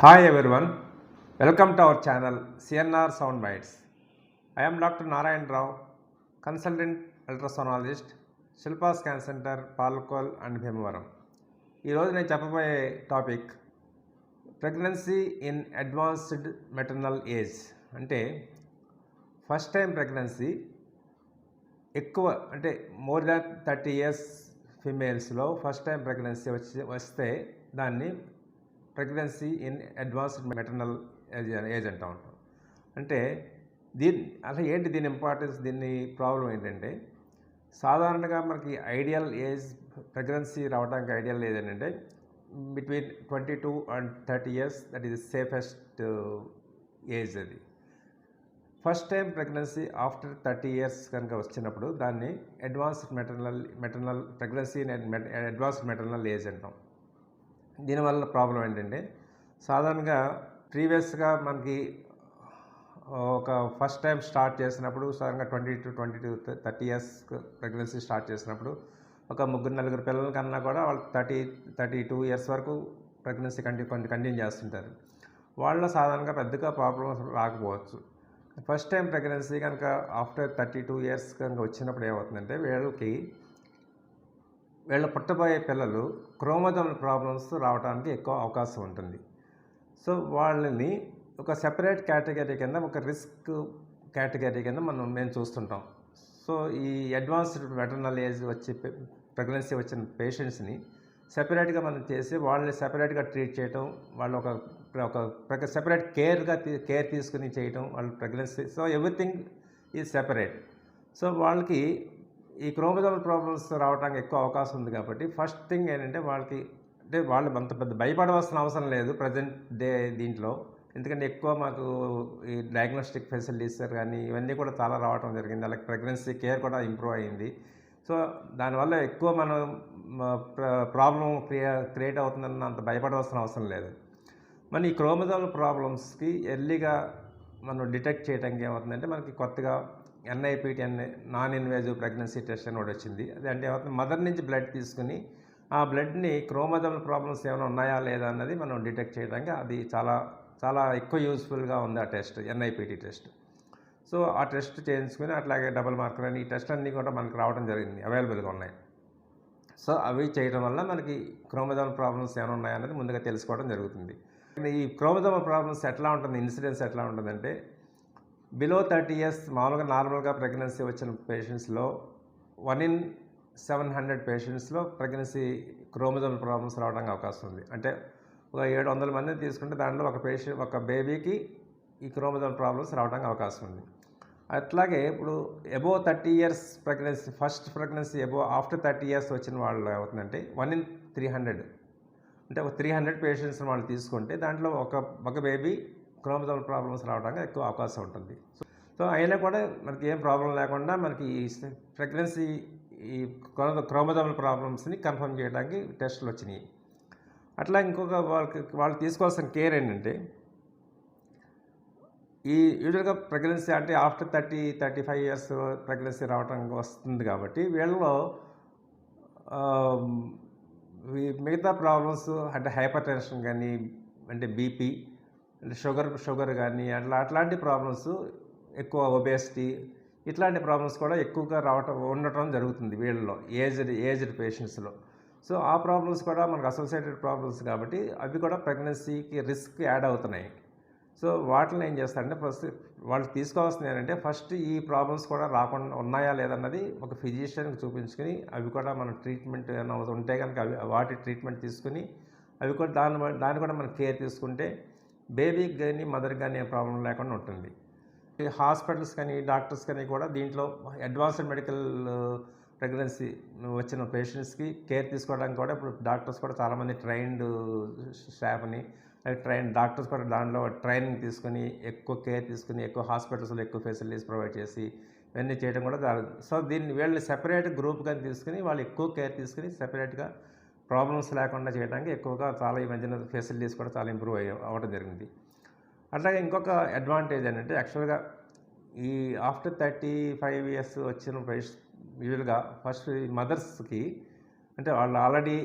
Hi everyone welcome to our channel CNR sound bites I'm doctor Dr. Narayan consultant consultant Shilpa scan centre Palakol and Bhimavaram ఈరోజు నేను చెప్పబోయే topic pregnancy in advanced maternal age అంటే first time pregnancy ఎక్కువ అంటే more than thirty years ఫిమేల్స్లో first time pregnancy వచ్చి వస్తే దాన్ని pregnancy in advanced maternal age age అంటూ ఉంటాం. అంటే దీని అసలు ఏంటి దీని ఇంపార్టెన్స్ దీన్ని ప్రాబ్లం ఏంటంటే సాధారణంగా మనకి ఐడియల్ ఏజ్ ప్రెగ్నెన్సీ రావడానికి ఐడియల్ ఏజ్ ఏంటంటే between twenty two and thirty years that is safest age అది. First time pregnancy after thirty years కనుక వచ్చినప్పుడు దాన్ని advanced maternal maternal pregnancy advanced maternal age అంటాం. దీనివల్ల ప్రాబ్లం ఏంటంటే సాధారణంగా ప్రీవియస్గా మనకి ఒక ఫస్ట్ టైం స్టార్ట్ చేసినప్పుడు సాధారణంగా twenty to twenty to thirty years pregnancy start చేసినప్పుడు ఒక ముగ్గురు నలుగురు పిల్లల కన్నా కూడా వాళ్ళు థర్టీ థర్టీ టూ ఇయర్స్ వరకు ప్రెగ్నెన్సీ కంటి కంటిన్యూ చేస్తుంటారు. వాళ్ళ సాధారణంగా పెద్దగా ప్రాబ్లమ్స్ రాకపోవచ్చు. ఫస్ట్ టైం ప్రెగ్నెన్సీ కనుక ఆఫ్టర్ థర్టీ టూ ఇయర్స్ కనుక వచ్చినప్పుడు ఏమవుతుందంటే వీళ్ళకి వీళ్ళ పుట్టబోయే పిల్లలు క్రోమోజోమల్ ప్రాబ్లమ్స్ రావడానికి ఎక్కువ అవకాశం ఉంటుంది. సో వాళ్ళని ఒక సెపరేట్ కేటగిరీ కింద ఒక రిస్క్ కేటగిరీ కింద మనం మేము చూస్తుంటాం. సో ఈ అడ్వాన్స్డ్ వెటర్నల్ ఏజ్ వచ్చి ప్రెగ్నెన్సీ వచ్చిన పేషెంట్స్ని సెపరేట్గా మనం చేసి వాళ్ళని సెపరేట్గా ట్రీట్ చేయటం వాళ్ళు ఒక ఒక సెపరేట్ కేర్గా కేర్ తీసుకుని చేయటం వాళ్ళు pregnancy so everything is separate. So వాళ్ళకి ఈ క్రోమజోమల్ ప్రాబ్లమ్స్ రావడానికి ఎక్కువ అవకాశం ఉంది కాబట్టి ఫస్ట్ థింగ్ ఏంటంటే వాళ్ళకి అంటే వాళ్ళు అంత పెద్ద భయపడవలసిన అవసరం లేదు ప్రజెంట్ డే దీంట్లో. ఎందుకంటే ఎక్కువ మాకు ఈ డయాగ్నోస్టిక్ ఫెసిలిటీస్ కానీ ఇవన్నీ కూడా చాలా రావడం జరిగింది. అలాగే ప్రెగ్నెన్సీ కేర్ కూడా ఇంప్రూవ్ అయ్యింది సో దానివల్ల ఎక్కువ మనం ప్రాబ్లం క్రియే క్రియేట్ అవుతుందని అంత భయపడవలసిన అవసరం లేదు. మన ఈ క్రోమోజోమల్ ప్రాబ్లమ్స్కి ఎర్లీగా మనం డిటెక్ట్ చేయడానికి ఏమవుతుందంటే మనకి కొత్తగా ఎన్ఐపిటి అనే నాన్ ఇన్వేజివ్ ప్రెగ్నెన్సీ టెస్ట్ అని ఒకటి వచ్చింది. అది అంటే మదర్ నుంచి బ్లడ్ తీసుకుని ఆ బ్లడ్ని క్రోమోజోమల్ ప్రాబ్లమ్స్ ఏమైనా ఉన్నాయా లేదా అన్నది మనం డిటెక్ట్ చేయడానికి అది చాలా చాలా ఎక్కువ యూస్ఫుల్గా ఉంది ఆ టెస్ట్ ఎన్ఐపిటి టెస్ట్. సో ఆ టెస్ట్ చేయించుకుని అట్లాగే డబుల్ మార్కర్ అని ఈ టెస్ట్ అన్నీ కూడా మనకు రావడం జరిగింది అవైలబుల్గా ఉన్నాయి. సో అవి చేయడం వల్ల మనకి క్రోమోజోమల్ ప్రాబ్లమ్స్ ఏమైనా ఉన్నాయన్నది ముందుగా తెలుసుకోవడం జరుగుతుంది. ఈ క్రోమోజోమల్ ప్రాబ్లమ్స్ ఎట్లా ఉంటుంది? ఇన్సిడెన్స్ ఎట్లా ఉంటుందంటే బిలో థర్టీ ఇయర్స్ మామూలుగా నార్మల్గా ప్రెగ్నెన్సీ వచ్చిన పేషెంట్స్లో వన్ ఇన్ సెవెన్ హండ్రెడ్ పేషెంట్స్లో ప్రెగ్నెన్సీ క్రోమోజోమ్ ప్రాబ్లమ్స్ రావడానికి అవకాశం ఉంది. అంటే ఒక ఏడు వందల మందిని తీసుకుంటే దాంట్లో ఒక పేషెంట్ ఒక బేబీకి ఈ క్రోమోజోమ్ ప్రాబ్లమ్స్ రావడానికి అవకాశం ఉంది. అట్లాగే ఇప్పుడు above thirty years pregnancy first pregnancy above after thirty years వచ్చిన వాళ్ళు ఏమవుతుందంటే వన్ ఇన్ త్రీ హండ్రెడ్ అంటే ఒక త్రీ హండ్రెడ్ పేషెంట్స్ని వాళ్ళు తీసుకుంటే దాంట్లో ఒక ఒక బేబీ క్రోమోజోమల్ ప్రాబ్లమ్స్ రావడానికి ఎక్కువ అవకాశం ఉంటుంది. సో అయినా కూడా మనకి ఏం ప్రాబ్లం లేకుండా మనకి ఈ ప్రెగ్నెన్సీ ఈ క్రోమజోమల్ ప్రాబ్లమ్స్ని కన్ఫర్మ్ చేయడానికి టెస్టులు వచ్చినాయి. అట్లా ఇంకొక వాళ్ళకి వాళ్ళు తీసుకోవాల్సిన కేర్ ఏంటంటే ఈ యూజువల్గా ప్రెగ్నెన్సీ అంటే after thirty thirty five years pregnancy రావడం వస్తుంది కాబట్టి వీళ్ళలో మిగతా ప్రాబ్లమ్స్ అంటే హైపర్ టెన్షన్ కానీ అంటే బీపీ షుగర్ షుగర్ కానీ అట్లా అట్లాంటి ప్రాబ్లమ్స్ ఎక్కువ ఒబేసిటీ ఇట్లాంటి ప్రాబ్లమ్స్ కూడా ఎక్కువగా రావటం ఉండటం జరుగుతుంది వీళ్ళలో ఏజ్డ్ ఏజ్డ్ పేషెంట్స్లో సో ఆ ప్రాబ్లమ్స్ కూడా మనకు అసోసియేటెడ్ ప్రాబ్లమ్స్ కాబట్టి అవి కూడా ప్రెగ్నెన్సీకి రిస్క్ యాడ్ అవుతున్నాయి. సో వాటిని ఏం చేస్తారంటే ఫస్ట్ వాళ్ళు తీసుకోవాల్సింది ఏంటంటే ఫస్ట్ ఈ ప్రాబ్లమ్స్ కూడా రాకుండా ఉన్నాయా లేదన్నది ఒక ఫిజిషియన్కి చూపించుకుని అవి కూడా మనం ట్రీట్మెంట్ ఏమైనా ఉంటే కనుక అవి వాటి ట్రీట్మెంట్ తీసుకుని అవి కూడా దాని దాన్ని కూడా మనం కేర్ తీసుకుంటే బేబీకి కానీ మదర్కి కానీ ఏ ప్రాబ్లం లేకుండా ఉంటుంది. హాస్పిటల్స్ కానీ డాక్టర్స్ కానీ కూడా దీంట్లో అడ్వాన్స్డ్ మెడికల్ ప్రెగ్నెన్సీ వచ్చిన పేషెంట్స్కి కేర్ తీసుకోవడానికి కూడా ఇప్పుడు డాక్టర్స్ కూడా చాలామంది ట్రైన్డ్ స్టాఫ్ని ట్రైన్ డాక్టర్స్ కూడా దాంట్లో ట్రైనింగ్ తీసుకుని ఎక్కువ కేర్ తీసుకుని ఎక్కువ హాస్పిటల్స్లో ఎక్కువ ఫెసిలిటీస్ ప్రొవైడ్ చేసి ఇవన్నీ చేయడం కూడా జరుగుతుంది. సో దీన్ని వీళ్ళు సెపరేట్ గ్రూప్గా తీసుకుని వాళ్ళు ఎక్కువ కేర్ తీసుకుని సెపరేట్గా ప్రాబ్లమ్స్ లేకుండా చేయడానికి ఎక్కువగా చాలా ఈ మధ్యన ఫెసిలిటీస్ కూడా చాలా ఇంప్రూవ్ అయ్యి అవ్వడం జరిగింది. అట్లాగే ఇంకొక అడ్వాంటేజ్ ఏంటంటే యాక్చువల్గా ఈ ఆఫ్టర్ థర్టీ ఫైవ్ ఇయర్స్ వచ్చిన యూజువల్గా ఫస్ట్ మదర్స్కి అంటే వాళ్ళు ఆల్రెడీ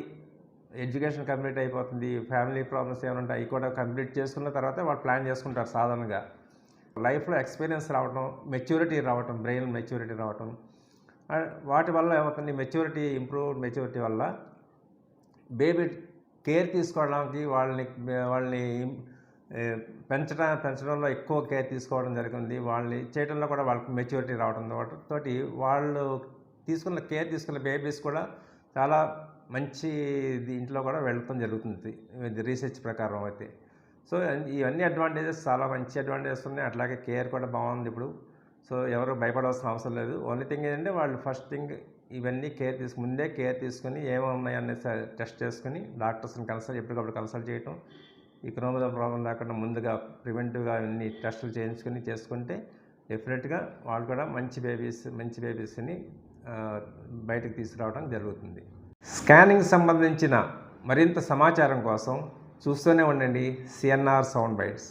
ఎడ్యుకేషన్ కంప్లీట్ అయిపోతుంది ఫ్యామిలీ ప్రాబ్లమ్స్ ఏమైనా ఉంటాయి అవి కూడా కంప్లీట్ చేసుకున్న తర్వాత వాళ్ళు ప్లాన్ చేసుకుంటారు సాధారణంగా. లైఫ్లో ఎక్స్పీరియన్స్ రావటం మెచ్యూరిటీ రావటం బ్రెయిన్ మెచ్యూరిటీ రావటం వాటి వల్ల ఏమవుతుంది? మెచ్యూరిటీ ఇంప్రూవ్ మెచ్యూరిటీ వల్ల బేబీ కేర్ తీసుకోవడానికి వాళ్ళని వాళ్ళని పెంచడం పెంచడంలో ఎక్కువ కేర్ తీసుకోవడం జరిగింది. వాళ్ళని చేయడంలో కూడా వాళ్ళకి మెచ్యూరిటీ రావడం తోటి వాళ్ళు తీసుకున్న కేర్ తీసుకున్న బేబీస్ కూడా చాలా మంచి దీంట్లో కూడా వెళ్ళటం జరుగుతుంది. రీసెర్చ్ ప్రకారం అయితే. సో ఇవన్నీ అడ్వాంటేజెస్ చాలా మంచి అడ్వాంటేజెస్ ఉన్నాయి. అట్లాగే కేర్ కూడా బాగుంది ఇప్పుడు. సో ఎవరు భయపడవలసిన అవసరం లేదు. ఓన్లీ థింగ్ ఏంటంటే వాళ్ళు ఫస్ట్ థింగ్ ఇవన్నీ కేర్ తీసుకు ముందే కేర్ తీసుకుని ఏమున్నాయి అనేది టెస్ట్ చేసుకుని డాక్టర్స్ని కన్సల్ట్ ఎప్పటికప్పుడు కన్సల్ట్ చేయటం. ఈ క్రోమోజోమ్ ప్రాబ్లం లేకుండా ముందుగా ప్రివెంటివ్గా అన్ని టెస్టులు చేయించుకొని చేసుకుంటే డెఫినెట్గా వాళ్ళు కూడా మంచి బేబీస్ మంచి బేబీస్ని బయటకు తీసుకురావడం జరుగుతుంది. స్కానింగ్ సంబంధించిన మరింత సమాచారం కోసం చూస్తూనే ఉండండి. CNR sound bytes